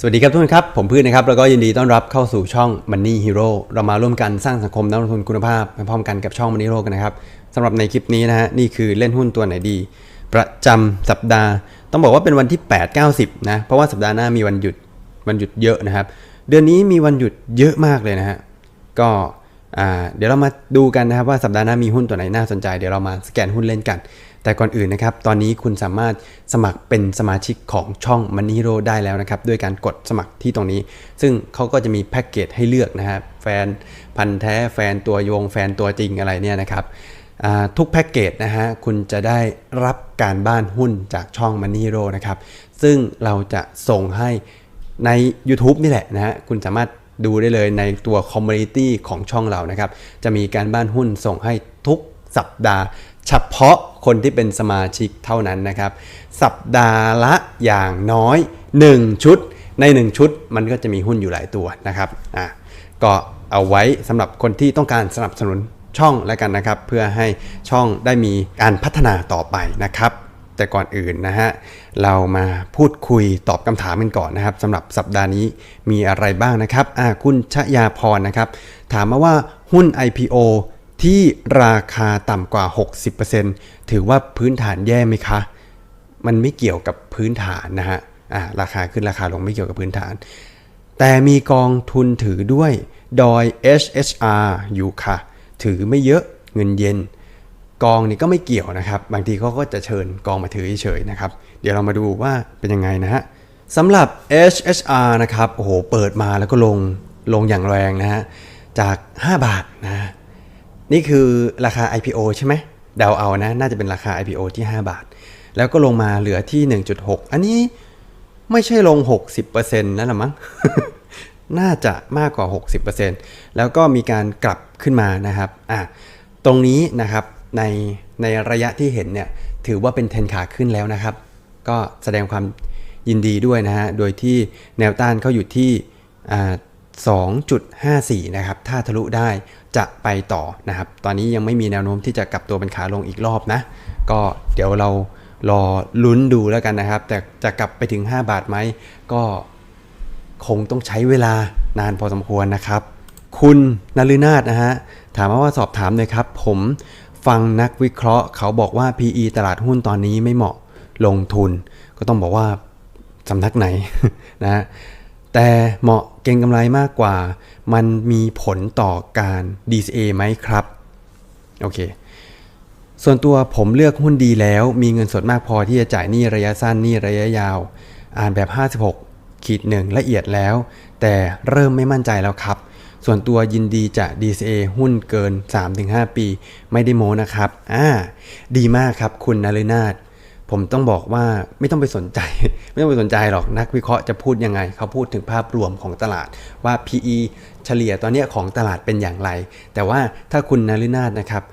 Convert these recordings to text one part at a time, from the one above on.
สวัสดีครับทุกคนครับ ผมพืชนะครับ แล้วก็ยินดีต้อนรับเข้าสู่ช่อง Money Hero เรามาร่วมกันสร้างสังคมนักลงทุนคุณภาพไปพร้อมกันกับช่อง Money Hero กันนะครับสำหรับในคลิปนี้นะฮะนี่คือเล่นหุ้นตัวไหนดี ประจำสัปดาห์ ต้องบอกว่าเป็นวันที่ 8 90 นะเพราะว่าสัปดาห์หน้ามีวันหยุดวันหยุดเยอะนะครับ เดือนนี้มีวันหยุดเยอะมากเลยนะฮะก็เดี๋ยวเรามาดูกันนะครับว่าสัปดาห์หน้ามีหุ้นตัวไหนน่าสนใจเดี๋ยวเรามาสแกนหุ้นเล่นกัน แต่ก่อนอื่นนะครับ ตอนนี้คุณสามารถสมัครเป็นสมาชิกของช่อง Money Hero ได้แล้วนะครับ ด้วยการกดสมัครที่ตรงนี้ ซึ่งเขาก็จะมีแพ็กเกจให้เลือกนะครับแฟนพันธ์แท้แฟนตัวยง แฟนตัวจริงอะไรเนี่ยนะครับทุกแพ็กเกจนะฮะคุณจะได้รับการบ้านหุ้นจากช่อง Money Hero นะครับ ซึ่งเราจะส่งให้ใน YouTube นี่แหละนะฮะคุณสามารถดูได้เลยในตัวคอมมูนิตี้ของช่องเรานะครับ จะมีการบ้านหุ้นส่งให้ทุกสัปดาห์ เฉพาะคนที่เป็นสมาชิกเท่านั้นนะครับ สัปดาห์ละอย่างน้อย 1 ชุด ใน 1 ชุดมันก็จะมีหุ้นอยู่หลายตัวนะครับอะก็เอาไว้สำหรับคนที่ต้องการสนับสนุนช่องแล้วกันนะครับ เพื่อให้ช่องได้มีการพัฒนาต่อไปนะครับ แต่ก่อนอื่นนะฮะเรามาพูดคุยตอบคำถามกันก่อนนะครับสำหรับสัปดาห์นี้มีอะไรบ้างนะครับอ่าคุณชยาพรนะครับ ถามมาว่าหุ้น IPO ที่ราคาต่ำกว่า 60%ถือว่าพื้นฐานแย่ไหมคะ มันไม่เกี่ยวกับพื้นฐานนะฮะอ่าราคาขึ้นราคาลงไม่เกี่ยวกับพื้นฐาน แต่มีกองทุนถือด้วยดอย HHR อยู่ค่ะ ถือไม่เยอะเงินเย็น กองนี่ก็ไม่เกี่ยวนะครับ บางทีเขาก็จะเชิญกองมาถือเฉยๆนะครับ เดี๋ยวเรามาดูว่าเป็นยังไงนะฮะสำหรับ HHR นะครับ โอ้โห เปิดมาแล้วก็ลงลงอย่างแรงนะฮะ จาก 5 บาทนะ นี่คือราคา IPO ใช่ไหมเดาเอานะ น่าจะเป็นราคา IPO ที่ 5 บาท แล้วก็ลงมาเหลือที่ 1.6 อันนี้ไม่ใช่ลง 60%แล้วหรอมั้ง น่าจะมากกว่า 60%แล้วก็มีการกลับขึ้นมานะครับอะตรงนี้นะครับในในระยะที่เห็นเนี่ยถือว่าเป็นเทรนขาขึ้นแล้วนะครับ ก็แสดงความยินดีด้วยนะฮะ โดยที่แนวต้านเขาอยู่ที่อ่า 2.54 นะครับ ถ้าทะลุได้จะไปต่อนะครับ ตอนนี้ยังไม่มีแนวโน้มที่จะกลับตัวเป็นขาลงอีกรอบนะ ก็เดี๋ยวเรารอลุ้นดูแล้วกันนะครับ แต่จะกลับไปถึง 5 บาทไหม ก็คงต้องใช้เวลานานพอสมควรนะครับ คุณนฤนาถนะฮะ ถามมาว่าสอบถามเลยครับ ผมฟังนักวิเคราะห์ เขาบอกว่า PE ตลาดหุ้นตอนนี้ไม่เหมาะลงทุน ก็ต้องบอกว่าสำนักไหนนะฮะ แต่เหมาะเก็งกำไรมากกว่า มันมีผลต่อการ DCA ไหมครับ โอเค ส่วนตัวผมเลือกหุ้นดีแล้ว มีเงินสดมากพอที่จะจ่ายหนี้ระยะสั้นหนี้ระยะยาว อ่านแบบ 56 ขีดหนึ่งละเอียดแล้ว แต่เริ่มไม่มั่นใจแล้วครับ ส่วนตัวยินดีจะ DCA หุ้นเกิน 3-5 ปี ไม่ได้โม้นะครับ อ่า ดีมากครับคุณนฤนาถ ผมต้องบอกว่าไม่ต้องไปสนใจ ไม่ต้องไปสนใจหรอกนักวิเคราะห์จะพูดยังไง เขาพูดถึงภาพรวมของตลาดว่า PE เฉลี่ยตอนนี้ของตลาดเป็นอย่างไร แต่ว่าถ้าคุณนฤนาถนะครับ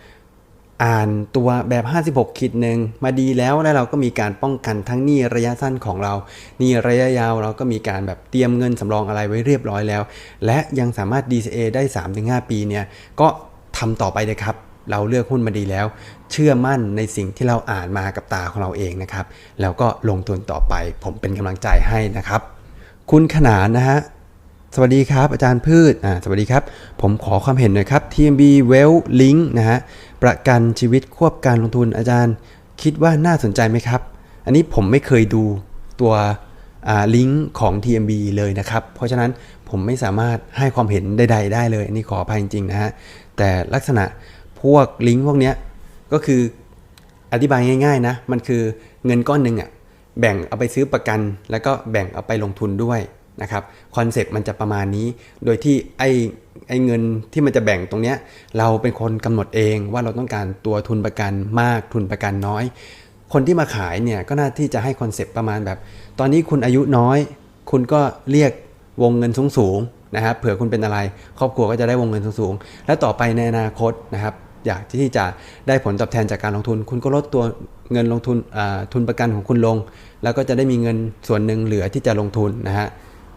อ่านตัวแบบ 56ขีดหนึ่งมาดีแล้วแล้วเราก็มีการป้องกันทั้งหนี้ระยะสั้นของเราหนี้ระยะยาวเราก็มีการแบบเตรียมเงินสำรองอะไรไว้เรียบร้อยแล้ว และยังสามารถ DCA ได้ 3-5 ปีเนี่ยก็ทำต่อไปเลยครับ เราเลือกหุ้นมาดีแล้ว เชื่อมั่นในสิ่งที่เราอ่านมากับตาของเราเองนะครับ แล้วก็ลงทุนต่อไป ผมเป็นกำลังใจให้นะครับ คุณขนานนะฮะสวัสดีครับอาจารย์พืชอ่าสวัสดีครับ ผมขอความเห็นหน่อยครับ TMB Well Link นะฮะประกันชีวิตควบการลงทุนอาจารย์ คิดว่าน่าสนใจไหมครับ อันนี้ผมไม่เคยดูตัวลิงก์ของ TMB เลยนะครับ เพราะฉะนั้นผมไม่สามารถให้ความเห็นใดๆได้เลย อันนี้ขออภัยจริงๆนะฮะ แต่ลักษณะ พวกลิงก์พวกเนี้ยก็คืออธิบายง่าย ๆ นะ มันคือเงินก้อนหนึ่งอะแบ่งเอาไปซื้อประกัน แล้วก็แบ่งเอาไปลงทุนด้วยนะครับคอนเซปต์มันจะประมาณนี้โดยที่ไอ้ไอ้เงินที่มันจะแบ่งตรงเนี้ยเราเป็นคนกำหนดเองว่าเราต้องการตัวทุนประกันมากทุนประกันน้อย คนที่มาขายเนี่ยก็น่าที่จะให้คอนเซปต์ประมาณแบบ ตอนนี้คุณอายุน้อย คุณก็เรียกวงเงินสูงๆนะครับเผื่อคุณเป็นอะไร ครอบครัวก็จะได้วงเงินสูงๆ และต่อไปในอนาคตนะครับ อยากที่จะได้ผลตอบแทนจากการลงทุน คุณก็ลดตัวเงินลงทุนทุนประกันของคุณลง แล้วก็จะได้มีเงินส่วนหนึ่งเหลือที่จะลงทุนนะฮะ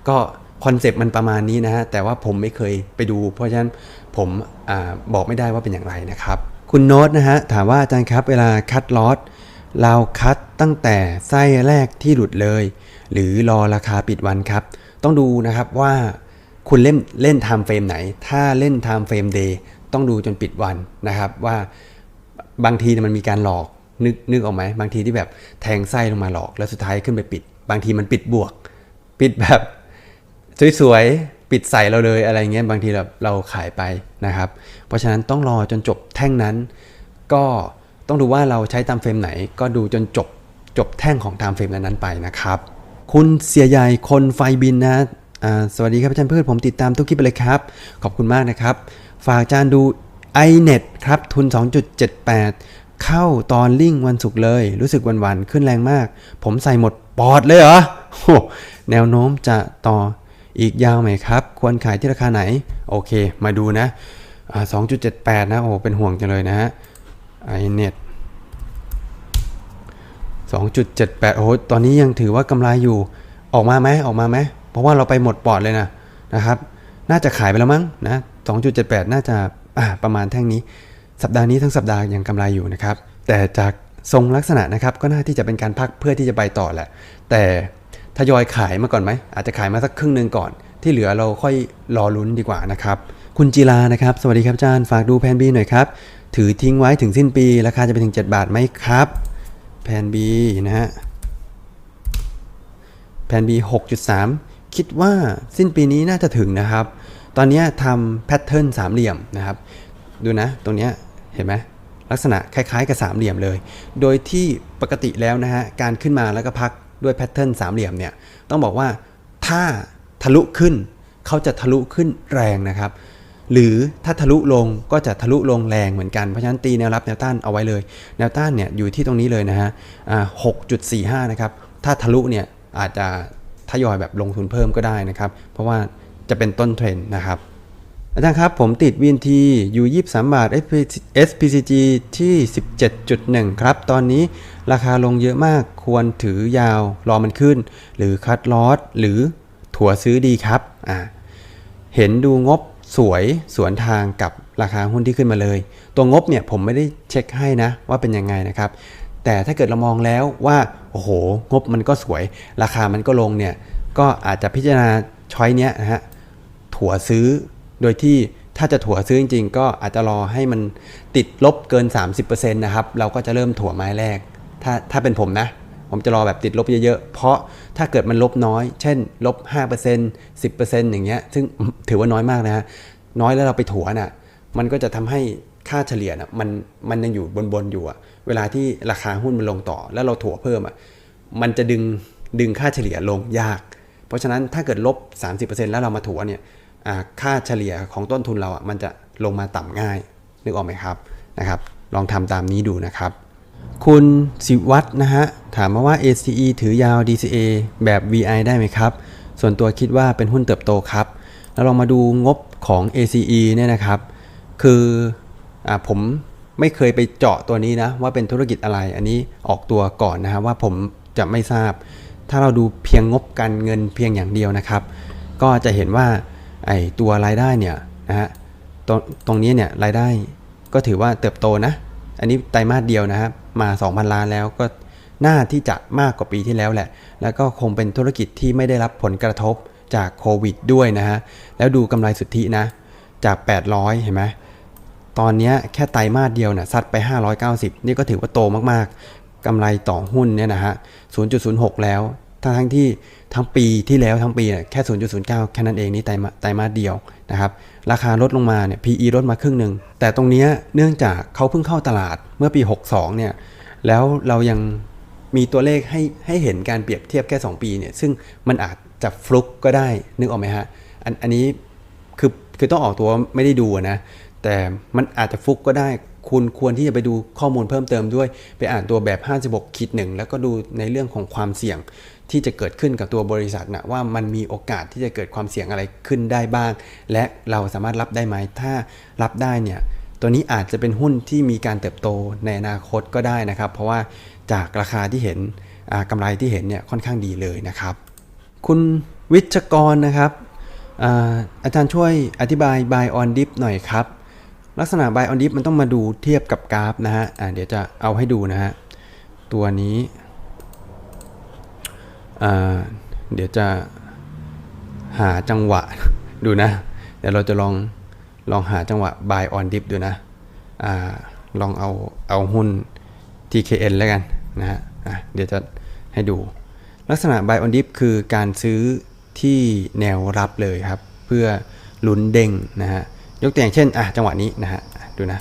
ก็คอนเซปต์มันประมาณนี้นะฮะแต่ว่าผมไม่เคยไปดู เพราะฉะนั้นผมอบอกไม่ได้ว่าเป็นอย่างไรนะครับ คุณโน้ตนะฮะถามว่าอาจารย์ครับเวลาคัดลอสเราคัดตั้งแต่ไส้แรกที่หลุดเลย หรือรอราคาปิดวันครับ ต้องดูนะครับว่าคุณเล่นเล่น time frame ไหน ถ้าเล่น time frame day ต้องดูจนปิดวันนะครับว่าบางทีมันมีการหลอกนึกนึกออกไหมบางทีที่แบบแทงไส้ลงมาหลอกแล้วสุดท้ายขึ้นไปปิด บางทีมันปิดบวก ปิดแบบสวยๆปิดใส่เราเลยอะไรเงี้ยบางทีเราเราขายไปนะครับ เพราะฉะนั้นต้องรอจนจบแท่งนั้น ก็ต้องดูว่าเราใช้ตามเฟรมไหน ก็ดูจนจบจบแท่งของตามเฟรมนั้นๆไปนะครับ คุณเสียใหญ่คนไฟบินนะสวัสดีครับอาจารย์พืชผมติดตามทุกคลิปไปเลยครับ ขอบคุณมากนะครับ ฝากจารย์ดู iNet ครับ ทุน 2.78 เข้าตอนลิงวันศุกร์เลย รู้สึกวันๆขึ้นแรงมาก ผมใส่หมดปอดเลยเหรอโหแนวโน้มจะต่ออีกยาวไหมครับ ควรขายที่ราคาไหน โอเค มาดูนะอ่า2.78 นะ โอ้ เป็นห่วงจังเลยนะฮะ iNet 2.78 โอ้โห ตอนนี้ยังถือว่ากำไรอยู่ ออกมาไหมออกมาไหม เพราะว่าเราไปหมดปอดเลยนะ นะครับ น่าจะขายไปแล้วมั้งนะ 2.78 น่าจะาประมาณแท่งนี้ สัปดาห์นี้ทั้งสัปดาห์ยังกำไรอยู่นะครับ แต่จากทรงลักษณะนะครับก็น่าที่จะเป็นการพักเพื่อที่จะไปต่อแหละ แต่ทยอยขายมาก่อนไหม อาจจะขายมาสักครึ่งหนึ่งก่อน ที่เหลือเราค่อยรอลุ้นดีกว่านะครับ คุณจีลานะครับ สวัสดีครับอาจารย์ ฝากดูแผน B หน่อยครับ ถือทิ้งไว้ถึงสิ้นปี ราคาจะไปถึง 7 บาทไหมครับแผน B นะฮะแผน B 6.3 คิดว่าสิ้นปีนี้น่าจะถึงนะครับ ตอนนี้ทำแพทเทิร์นสามเหลี่ยมนะครับ ดูนะ ตรงนี้เห็นไหมลักษณะคล้ายๆ กับสามเหลี่ยมเลย โดยที่ปกติแล้วนะฮะ การขึ้นมาแล้วก็พักด้วยแพทเทิร์นสามเหลี่ยมเนี่ย ต้องบอกว่าถ้าทะลุขึ้นเขาจะทะลุขึ้นแรงนะครับ หรือถ้าทะลุลงก็จะทะลุลงแรงเหมือนกัน เพราะฉะนั้นตีแนวรับแนวต้านเอาไว้เลย แนวต้านเนี่ยอยู่ที่ตรงนี้เลยนะฮะอ่า6.45นะครับ ถ้าทะลุเนี่ยอาจจะทยอยแบบลงทุนเพิ่มก็ได้นะครับ เพราะว่า จะเป็นต้นเทรนด์นะครับอาจารย์ครับ ผมติด VNT อยู่ 23 บาท SPCG ที่ 17.1 ครับ ตอนนี้ราคาลงเยอะมากควรถือยาวรอมันขึ้น หรือคัดลอสหรือถั่วซื้อดีครับอ่าเห็นดูงบสวยสวนทางกับราคาหุ้นที่ขึ้นมาเลย ตัวงบเนี่ยผมไม่ได้เช็คให้นะว่าเป็นยังไงนะครับ แต่ถ้าเกิดเรามองแล้วว่า โอ้โห งบมันก็สวย ราคามันก็ลงเนี่ย ก็อาจจะพิจารณาช้อยเนี้ยนะฮะ ถั่วซื้อ โดยที่ถ้าจะถั่วซื้อจริง ๆ ก็อาจจะรอให้มันติดลบเกิน 30%นะครับ เราก็จะเริ่มถั่วไม้แรก ถ้าถ้าเป็นผมนะ ผมจะรอแบบติดลบเยอะๆ เพราะถ้าเกิดมันลบน้อย เช่นลบ5% 10%อย่างเงี้ย ซึ่งถือว่าน้อยมากนะฮะ น้อยแล้วเราไปถั่วน่ะ มันก็จะทำให้ค่าเฉลี่ยน่ะมันมันยังอยู่บนๆอยู่อะเวลาที่ราคาหุ้นมันลงต่อ แล้วเราถั่วเพิ่มอะมันจะดึงดึงค่าเฉลี่ยลงยาก เพราะฉะนั้นถ้าเกิดลบ 30%แล้วเรามาถัวเนี่ย ค่าเฉลี่ยของต้นทุนเราอะมันจะลงมาต่ำง่ายนึกออกไหมครับนะครับ ลองทำตามนี้ดูนะครับ คุณสิวัตรนะฮะถามมาว่า ACE ถือยาว DCA แบบ VI ได้ไหมครับ ส่วนตัวคิดว่าเป็นหุ้นเติบโตครับแล้วลองมาดูงบของ ACE เนี่ยนะครับ คืออผมไม่เคยไปเจาะตัวนี้นะ ว่าเป็นธุรกิจอะไรอันนี้ออกตัวก่อนนะฮะว่าผมจะไม่ทราบ ถ้าเราดูเพียงงบการเงินเพียงอย่างเดียวนะครับ ก็จะเห็นว่า ไอ้ตัวรายได้เนี่ยนะฮะตรงตรงนี้เนี่ยรายได้ก็ถือว่าเติบโตนะ อันนี้ไตรมาสเดียวนะครับมา 2,000 ล้านแล้วก็น่าที่จะมากกว่าปีที่แล้วแหละ แล้วก็คงเป็นธุรกิจที่ไม่ได้รับผลกระทบจากโควิดด้วยนะฮะ แล้วดูกำไรสุทธินะ จาก 800 เห็นไหมตอนนี้แค่ไตรมาสเดียวน่ะซัดไป 590 นี่ก็ถือว่าโตมากๆกำไรต่อหุ้นเนี่ยนะฮะ 0.06 แล้ว ทั้งทั้งที่ทั้งปีที่แล้วทั้งปีเนี่ยแค่ 0.09 แค่นั้นเองนี่ไตรมาไตมาสเดียวนะครับ ราคาลดลงมาเนี่ย PE ลดมาครึ่งหนึ่ง แต่ตรงนี้เนื่องจากเขาเพิ่งเข้าตลาดเมื่อปี 62 เนี่ย แล้วเรายังมีตัวเลขให้ให้เห็นการเปรียบเทียบแค่ 2 ปีเนี่ย ซึ่งมันอาจจะฟลุกก็ได้ นึกออกไหมฮะ อันอันนี้คือคือต้องออกตัวว่าไม่ได้ดูนะ แต่มันอาจจะฟุกก็ได้ คุณควรที่จะไปดูข้อมูลเพิ่มเติมด้วย ไปอ่านตัวแบบ 56คิดหนึ่งแล้วก็ดูในเรื่องของความเสี่ยงที่จะเกิดขึ้นกับตัวบริษัทนะว่ามันมีโอกาสที่จะเกิดความเสี่ยงอะไรขึ้นได้บ้าง และเราสามารถรับได้ไหมถ้ารับได้เนี่ยตัวนี้อาจจะเป็นหุ้นที่มีการเติบโตในอนาคตก็ได้นะครับ เพราะว่าจากราคาที่เห็นอ่ากำไรที่เห็นเนี่ยค่อนข้างดีเลยนะครับ คุณวิชกรนะครับอาอาจารย์ช่วยอธิบาย buy on dip หน่อยครับ ลักษณะ buy on dip มันต้องมาดูเทียบกับกราฟนะฮะอ่าเดี๋ยวจะเอาให้ดูนะฮะ ตัวนี้อ่าเดี๋ยวจะหาจังหวะดูนะ เดี๋ยวเราจะลองลองหาจังหวะ buy on dip ดูนะอ่าลองเอาเอาหุ้น TKN แล้วกันนะฮะอะเดี๋ยวจะให้ดู ลักษณะ buy on dip คือการซื้อที่แนวรับเลยครับ เพื่อลุ้นเด้งนะฮะ ยกตัวอย่างเช่นอะจังหวะนี้นะฮะดูนะ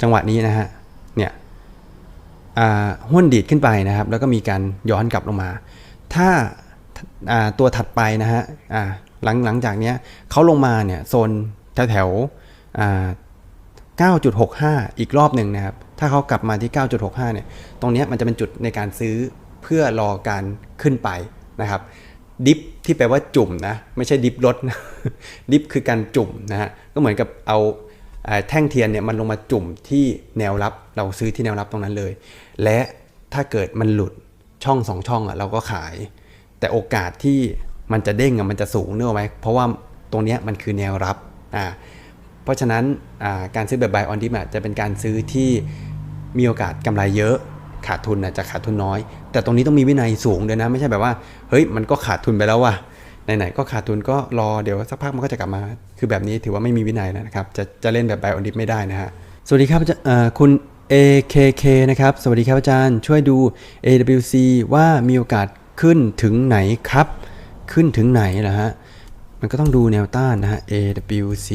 จังหวะนี้นะฮะเนี่ยอ่าหุ้นดีดขึ้นไปนะครับ แล้วก็มีการย้อนกลับลงมา ถ้าอ่าตัวถัดไปนะฮะอ่าหลังหลังจากเนี้ยเขาลงมาเนี่ยโซนแถวแถวๆอ่า9.65 อีกรอบหนึ่งนะครับ ถ้าเขากลับมาที่ 9.65 เนี่ย ตรงเนี้ยมันจะเป็นจุดในการซื้อเพื่อรอการขึ้นไปนะครับ ดิฟที่แปลว่าจุ่มนะไม่ใช่ดิฟลดนะดิฟคือการจุ่มนะฮะก็เหมือนกับเอาแท่งเทียนเนี่ยมันลงมาจุ่มที่แนวรับ เราซื้อที่แนวรับตรงนั้นเลย และถ้าเกิดมันหลุดช่องสองช่องอะเราก็ขาย แต่โอกาสที่มันจะเด้งอะมันจะสูงเนอะไหมเพราะว่าตรงเนี้ยมันคือแนวรับอ่าเพราะฉะนั้นการซื้อแบบ buy on dip อะจะเป็นการซื้อที่มีโอกาสกำไรเยอะ ขาดทุนนะจะขาดทุนน้อย แต่ตรงนี้ต้องมีวินัยสูงด้วยนะ ไม่ใช่แบบว่า เฮ้ยมันก็ขาดทุนไปแล้วว่ะไหนๆก็ขาดทุนก็รอเดี๋ยวสักพักมันก็จะกลับมา คือแบบนี้ถือว่าไม่มีวินัยนะครับ จะจะเล่นแบบ buy on dip ไม่ได้นะฮะสวัสดีครับอาจารย์คุณ AKK นะครับ สวัสดีครับอาจารย์ ช่วยดู AWC ว่ามีโอกาสขึ้นถึงไหนครับ ขึ้นถึงไหนล่ะฮะ มันก็ต้องดูแนวต้านนะฮะ AWC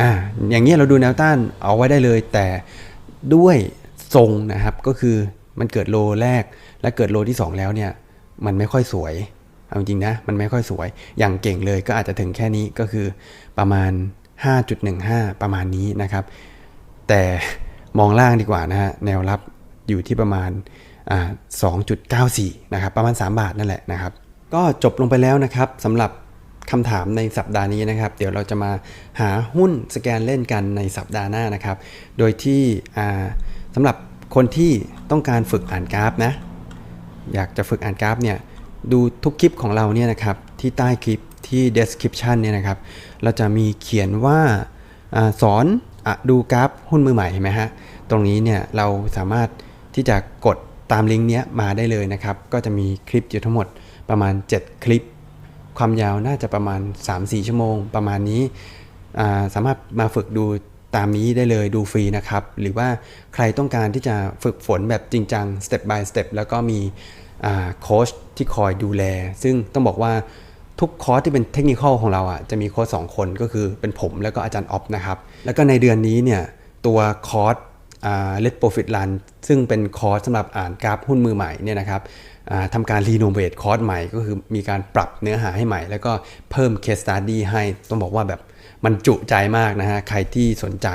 อ่า อย่างเงี้ยเราดูแนวต้านเอาไว้ได้เลย แต่ด้วย ทรงนะครับ ก็คือมันเกิดโลแรกและเกิดโลที่ 2 แล้วเนี่ย มันไม่ค่อยสวยเอาจริงนะ มันไม่ค่อยสวย อย่างเก่งเลยก็อาจจะถึงแค่นี้ก็คือประมาณ 5.15 ประมาณนี้นะครับ แต่มองล่างดีกว่านะฮะ แนวรับอยู่ที่ประมาณอ่า2.94 นะครับ ประมาณ 3 บาทนั่นแหละนะครับ ก็จบลงไปแล้วนะครับสำหรับคำถามในสัปดาห์นี้นะครับ เดี๋ยวเราจะมาหาหุ้นสแกนเล่นกันในสัปดาห์หน้านะครับ โดยที่อ่า สำหรับคนที่ต้องการฝึกอ่านกราฟนะ อยากจะฝึกอ่านกราฟเนี่ยดูทุกคลิปของเราเนี่ยนะครับที่ใต้คลิปที่ description เนี่ยนะครับ เราจะมีเขียนว่าอสอนอดูกราฟหุ้นมือใหม่เห็นไหมฮะตรงนี้เนี่ยเราสามารถที่จะกดตามลิงก์เนี้ยมาได้เลยนะครับ ก็จะมีคลิปอยู่ทั้งหมดประมาณ 7 คลิป ความยาวน่าจะประมาณ 3-4 ชั่วโมง ประมาณนี้สามารถมาฝึกดู ตามนี้ได้เลยดูฟรีนะครับ หรือว่าใครต้องการที่จะฝึกฝนแบบจริงจัง step by step แล้วก็มีอ่าโค้ชที่คอยดูแล ซึ่งต้องบอกว่าทุกคอร์สที่เป็นเทคนิคของเราอะจะมีโค้ชสองคนก็คือเป็นผมแล้วก็อาจารย์ออฟนะครับ แล้วก็ในเดือนนี้เนี่ยตัวคอร์สเลดโปรฟิตรันซึ่งเป็นคอร์สสำหรับอ่านกราฟหุ้นมือใหม่เนี่ยนะครับทำการรีโนเวทคอร์สใหม่ก็คือมีการปรับเนื้อหาให้ใหม่ แล้วก็เพิ่มเคสตัดดี้ให้ต้องบอกว่าแบบ มันจุใจมากนะฮะ ใครที่สนใจ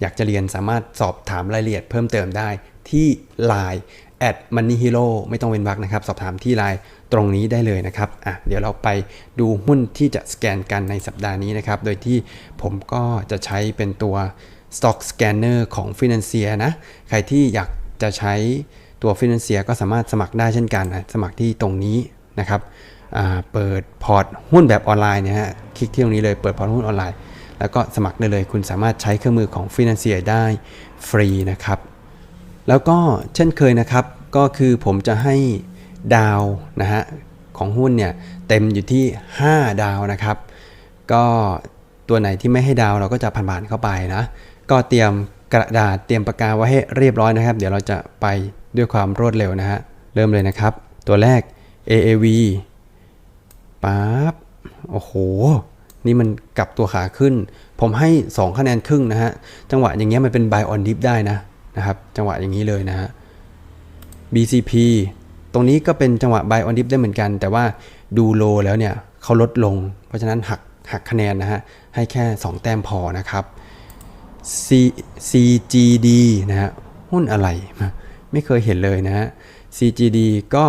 อยากจะเรียนสามารถสอบถามรายละเอียดเพิ่มเติมได้ที่ Line at money hero ไม่ต้องเว้นวรรคนะครับ สอบถามที่ Line ตรงนี้ได้เลยนะครับอะเดี๋ยวเราไปดูหุ้นที่จะสแกนกันในสัปดาห์นี้นะครับ โดยที่ผมก็จะใช้เป็นตัว Stock Scanner ของ Financier นะ ใครที่อยากจะใช้ตัว Financier ก็สามารถสมัครได้เช่นกันนะสมัครที่ตรงนี้นะครับอ่าเปิดพอร์ตหุ้นแบบออนไลน์นะฮะ คลิกที่ตรงนี้เลยเปิดพอร์ตหุ้นออนไลน์ แล้วก็สมัครได้เลย คุณสามารถใช้เครื่องมือของ Financier ได้ฟรีนะครับ แล้วก็เช่นเคยนะครับ ก็คือผมจะให้ดาวนะฮะของหุ้นเนี่ยเต็มอยู่ที่ 5 ดาวนะครับ ก็ตัวไหนที่ไม่ให้ดาวเราก็จะผ่านๆเข้าไปนะ ก็เตรียมกระดาษเตรียมปากกาไว้ให้เรียบร้อยนะครับ เดี๋ยวเราจะไปด้วยความรวดเร็วนะฮะ เริ่มเลยนะครับ ตัวแรก AAV ปั๊บ โอ้โห นี่มันกลับตัวขาขึ้น ผมให้ 2 คะแนนครึ่งนะฮะ จังหวะอย่างเงี้ยมันเป็น buy on dip ได้นะนะครับ จังหวะอย่างนี้เลยนะฮะ BCP ตรงนี้ก็เป็นจังหวะ buy on dip ได้เหมือนกัน แต่ว่าดูโลแล้วเนี่ยเขาลดลง เพราะฉะนั้นหักหักคะแนนนะฮะ ให้แค่ 2 แต้มพอนะครับ C CGD นะฮะหุ้นอะไร ไม่เคยเห็นเลยนะฮะ CGD ก็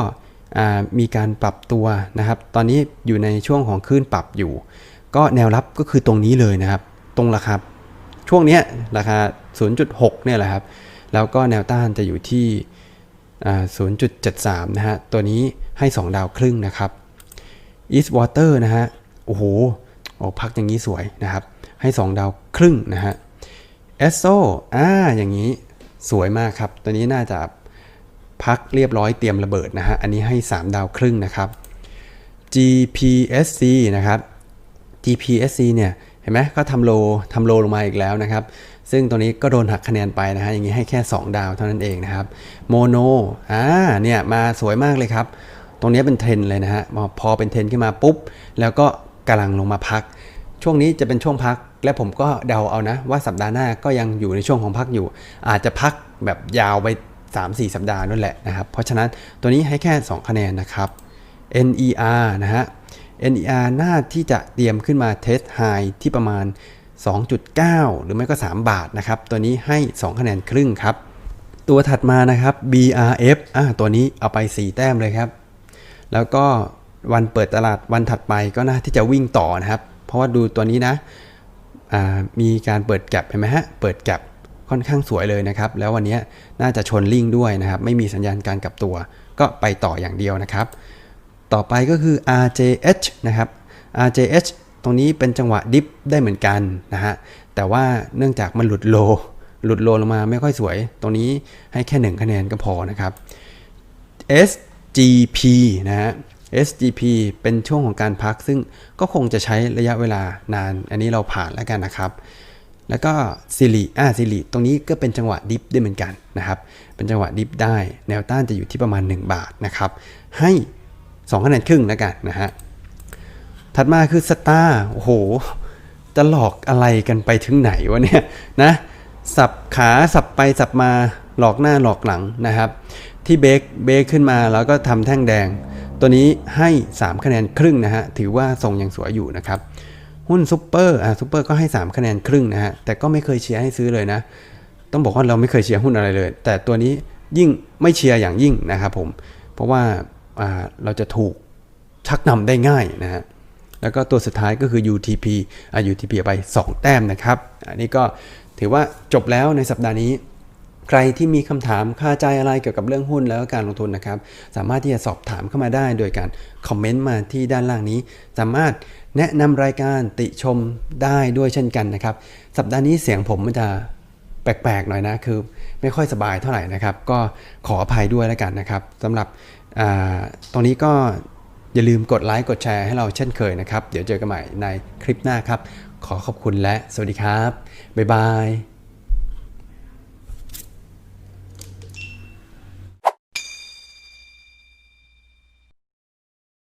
มีการปรับตัวนะครับ ตอนนี้อยู่ในช่วงของคลื่นปรับอยู่ ก็แนวรับก็คือตรงนี้เลยนะครับ ตรงราคาช่วงนี้ราคา 0.6 เนี่ยแหละครับ แล้วก็แนวต้านจะอยู่ที่ 0.73 นะฮะ ตัวนี้ให้ 2 ดาวครึ่งนะครับ East Water นะฮะ โอ้โหโอ้พักอย่างนี้สวยนะครับ ให้ 2 ดาวครึ่งนะฮะเอสโซอ่า อย่างนี้สวยมากครับ ตัวนี้น่าจะพักเรียบร้อยเตรียมระเบิดนะฮะ อันนี้ให้ 3 ดาวครึ่งนะครับ GPSC นะครับ GPSC เนี่ยเห็นไหมก็ทำโลทำโลลงมาอีกแล้วนะครับ ซึ่งตัวนี้ก็โดนหักคะแนนไปนะฮะอย่างนี้ให้แค่ 2 ดาวเท่านั้นเองนะครับโมโนอ่าเนี่ยมาสวยมากเลยครับ ตรงนี้เป็นเทรนเลยนะฮะพอเป็นเทรนขึ้นมาปุ๊บ แล้วก็กำลังลงมาพัก ช่วงนี้จะเป็นช่วงพัก และผมก็เดาเอานะ ว่าสัปดาห์หน้าก็ยังอยู่ในช่วงของพักอยู่ อาจจะพักแบบยาวไป3-4 สัปดาห์นั่นแหละนะครับ เพราะฉะนั้นตัวนี้ให้แค่ 2 คะแนนนะครับ NER นะฮะ NER น่าที่จะเตรียมขึ้นมาเทสไฮที่ประมาณ 2.9 หรือไม่ก็ 3 บาทนะครับ ตัวนี้ให้ 2 คะแนนครึ่งครับ ตัวถัดมานะครับ BRF อ่าตัวนี้เอาไป 4 แต้มเลยครับ แล้วก็วันเปิดตลาดวันถัดไปก็น่าที่จะวิ่งต่อนะครับ เพราะว่าดูตัวนี้นะอ่ามีการเปิดแก็บเห็นไหมฮะ เปิดแก็บค่อนข้างสวยเลยนะครับ แล้ววันนี้น่าจะชนลิงด้วยนะครับ ไม่มีสัญญาณการกลับตัว ก็ไปต่ออย่างเดียวนะครับ ต่อไปก็คือ RJH นะครับ RJH ตรงนี้เป็นจังหวะดิฟได้เหมือนกันนะฮะ แต่ว่าเนื่องจากมันหลุดโล หลุดโลลงมาไม่ค่อยสวย ตรงนี้ให้แค่ 1 คะแนนก็พอนะครับ SGP นะฮะ SGP เป็นช่วงของการพักซึ่งก็คงจะใช้ระยะเวลานาน อันนี้เราผ่านแล้วกันนะครับ แล้วก็ซิริอ่าซิริตรงนี้ก็เป็นจังหวะดิฟได้เหมือนกันนะครับ เป็นจังหวะดิฟได้ แนวต้านจะอยู่ที่ประมาณ 1 บาทนะครับ ให้ 2คะแนนครึ่งแล้วกันนะฮะ ถัดมาคือสตาร์โอ้โห จะหลอกอะไรกันไปถึงไหนวะเนี่ยนะสับขาสับไปสับมาหลอกหน้าหลอกหลังนะครับ ที่เบรกเบรกขึ้นมาแล้วก็ทำแท่งแดง ตัวนี้ให้ 3 คะแนนครึ่งนะฮะ ถือว่าทรงยังสวยอยู่นะครับ หุ้นซุปเปอร์อ่าซุปเปอร์ก็ให้ 3 คะแนนครึ่งนะฮะ แต่ก็ไม่เคยเชียร์ให้ซื้อเลยนะ ต้องบอกว่าเราไม่เคยเชียร์หุ้นอะไรเลย แต่ตัวนี้ยิ่งไม่เชียร์อย่างยิ่งนะครับผม เพราะว่า เราจะถูกชักนำได้ง่ายนะฮะแล้วก็ตัวสุดท้ายก็คือ UTP อ่า UTP ไป 2 แต้มนะครับ อันนี้ก็ถือว่าจบแล้วในสัปดาห์นี้ ใครที่มีคำถามคาใจอะไรเกี่ยวกับเรื่องหุ้นแล้วก็การลงทุนนะครับ สามารถที่จะสอบถามเข้ามาได้โดยการคอมเมนต์มาที่ด้านล่างนี้ สามารถแนะนำรายการติชมได้ด้วยเช่นกันนะครับ สัปดาห์นี้เสียงผมมันจะแปลกๆหน่อยนะคือ ไม่ค่อยสบายเท่าไหร่นะครับ ก็ขออภัยด้วยแล้วกันนะครับสำหรับ ตรงนี้ก็อย่าลืมกดไลค์กดแชร์ให้เราเช่นเคยนะครับ เดี๋ยวเจอกันใหม่ในคลิปหน้าครับ ขอขอบคุณและสวัสดีครับ บ๊ายบาย